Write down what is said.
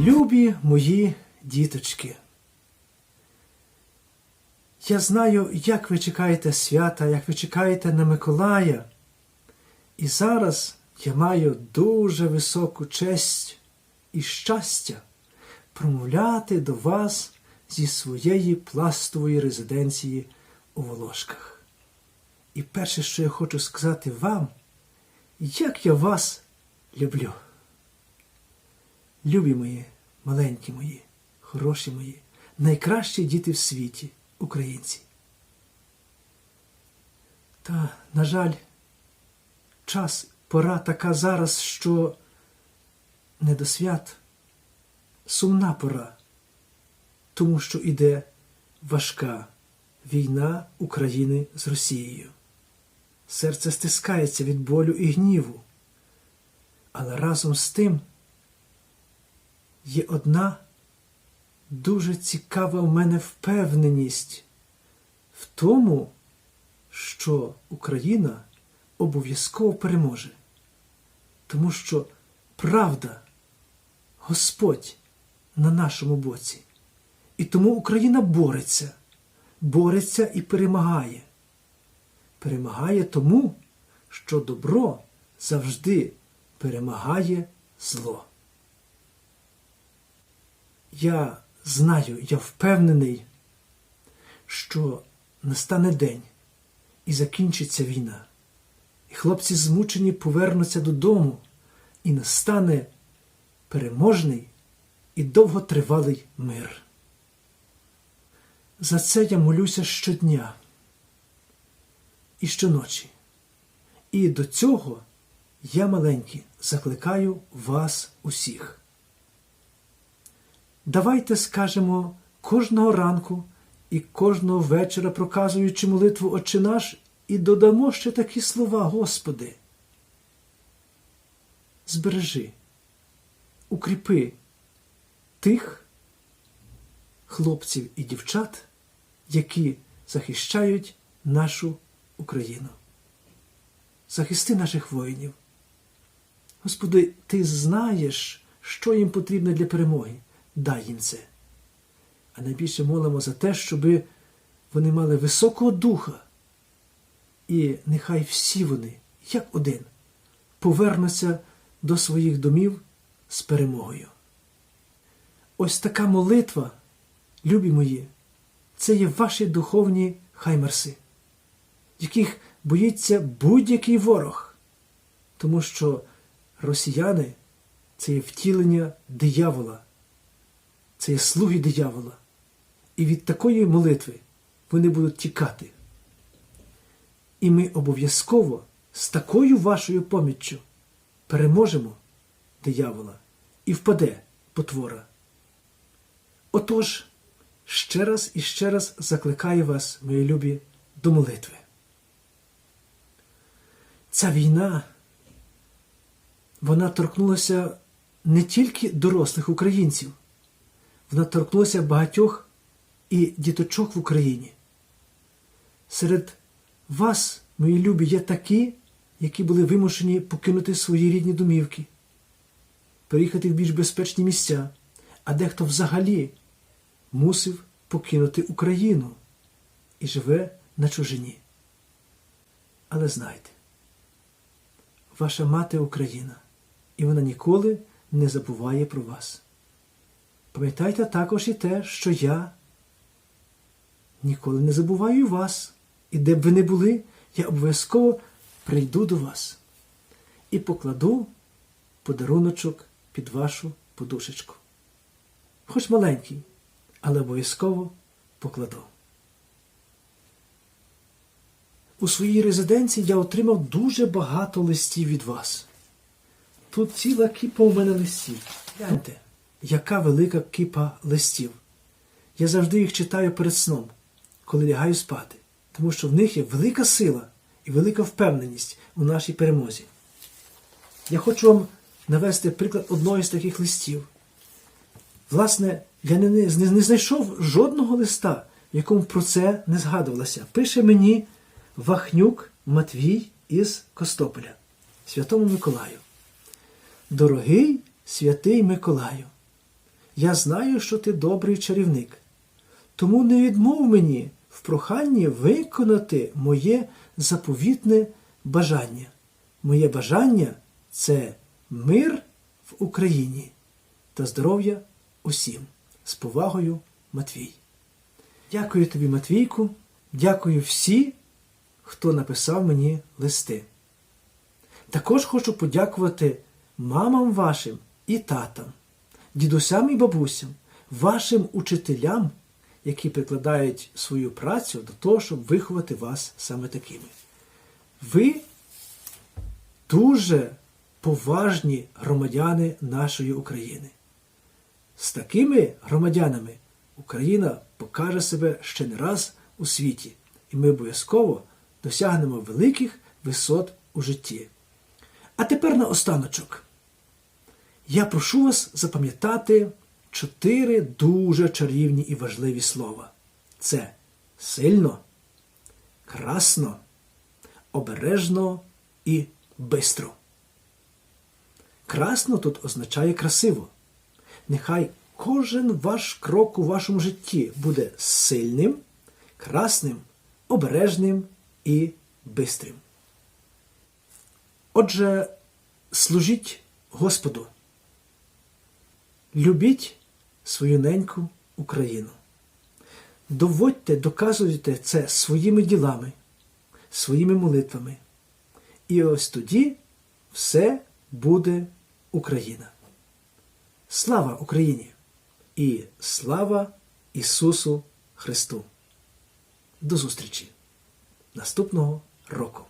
Любі мої діточки. Я знаю, як ви чекаєте свята, як ви чекаєте на Миколая. І зараз я маю дуже високу честь і щастя промовляти до вас зі своєї пластової резиденції у Волошках. І перше, що я хочу сказати вам, як я вас люблю. Любі мої, маленькі мої, хороші мої, найкращі діти в світі, українці. Та, на жаль, час, пора така зараз, що не до свят, сумна пора, тому що іде важка війна України з Росією. Серце стискається від болю і гніву. Але разом з тим є одна дуже цікава в мене впевненість в тому, що Україна обов'язково переможе. Тому що правда, Господь на нашому боці. І тому Україна бореться, бореться і перемагає. Перемагає тому, що добро завжди перемагає зло. Я знаю, я впевнений, що настане день і закінчиться війна, і хлопці змучені повернуться додому, і настане переможний і довготривалий мир. За це я молюся щодня і щоночі. І до цього я маленький закликаю вас усіх. Давайте скажемо кожного ранку і кожного вечора, проказуючи молитву Отче наш, і додамо ще такі слова, Господи. Збережи, укріпи тих хлопців і дівчат, які захищають нашу Україну. Захисти наших воїнів. Господи, Ти знаєш, що їм потрібно для перемоги. Дай їм це. А найбільше молимо за те, щоб вони мали високого духа. І нехай всі вони, як один, повернуться до своїх домів з перемогою. Ось така молитва, любі мої, це є ваші духовні хаймерси, яких боїться будь-який ворог, тому що росіяни це є втілення диявола, це є слуги диявола. І від такої молитви вони будуть тікати. І ми обов'язково з такою вашою поміччю переможемо диявола і впаде потвора. Отож, ще раз і ще раз закликаю вас, мої любі, до молитви. Ця війна, вона торкнулася не тільки дорослих українців, вона торкнулася багатьох і діточок в Україні. Серед вас, мої любі, є такі, які були вимушені покинути свої рідні домівки, переїхати в більш безпечні місця, а дехто взагалі мусив покинути Україну і живе на чужині. Але знайте, ваша мати Україна, і вона ніколи не забуває про вас. Пам'ятайте також і те, що я ніколи не забуваю вас, і де б ви не були, я обов'язково прийду до вас і покладу подаруночок під вашу подушечку. Хоч маленький, але обов'язково покладу. У своїй резиденції я отримав дуже багато листів від вас. Тут ціла кіпа у мене листів. Гляньте, яка велика кіпа листів. Я завжди їх читаю перед сном, коли лягаю спати, тому що в них є велика сила і велика впевненість у нашій перемозі. Я хочу вам навести приклад одного з таких листів. Власне, я не, не, не знайшов жодного листа, в якому про це не згадувалося. Пише мені Вахнюк Матвій із Костополя, Святому Миколаю. Дорогий святий Миколаю, я знаю, що ти добрий чарівник. Тому не відмов мені в проханні виконати моє заповітне бажання. Моє бажання це мир в Україні та здоров'я усім. З повагою, Матвій. Дякую тобі, Матвійку. Дякую всі, хто написав мені листи. Також хочу подякувати мамам вашим і татам, дідусям і бабусям, вашим учителям, які прикладають свою працю до того, щоб виховати вас саме такими. Ви дуже поважні громадяни нашої України. З такими громадянами Україна покаже себе ще не раз у світі, і ми обов'язково досягнемо великих висот у житті. А тепер на останочок. Я прошу вас запам'ятати чотири дуже чарівні і важливі слова. Це сильно, красно, обережно і бистро. Красно тут означає красиво. Нехай кожен ваш крок у вашому житті буде сильним, красним, обережним і бистрим. Отже, служіть Господу. Любіть свою неньку Україну. Доводьте, доказуйте це своїми ділами, своїми молитвами. І ось тоді все буде Україна. Слава Україні! І слава Ісусу Христу! До зустрічі наступного року!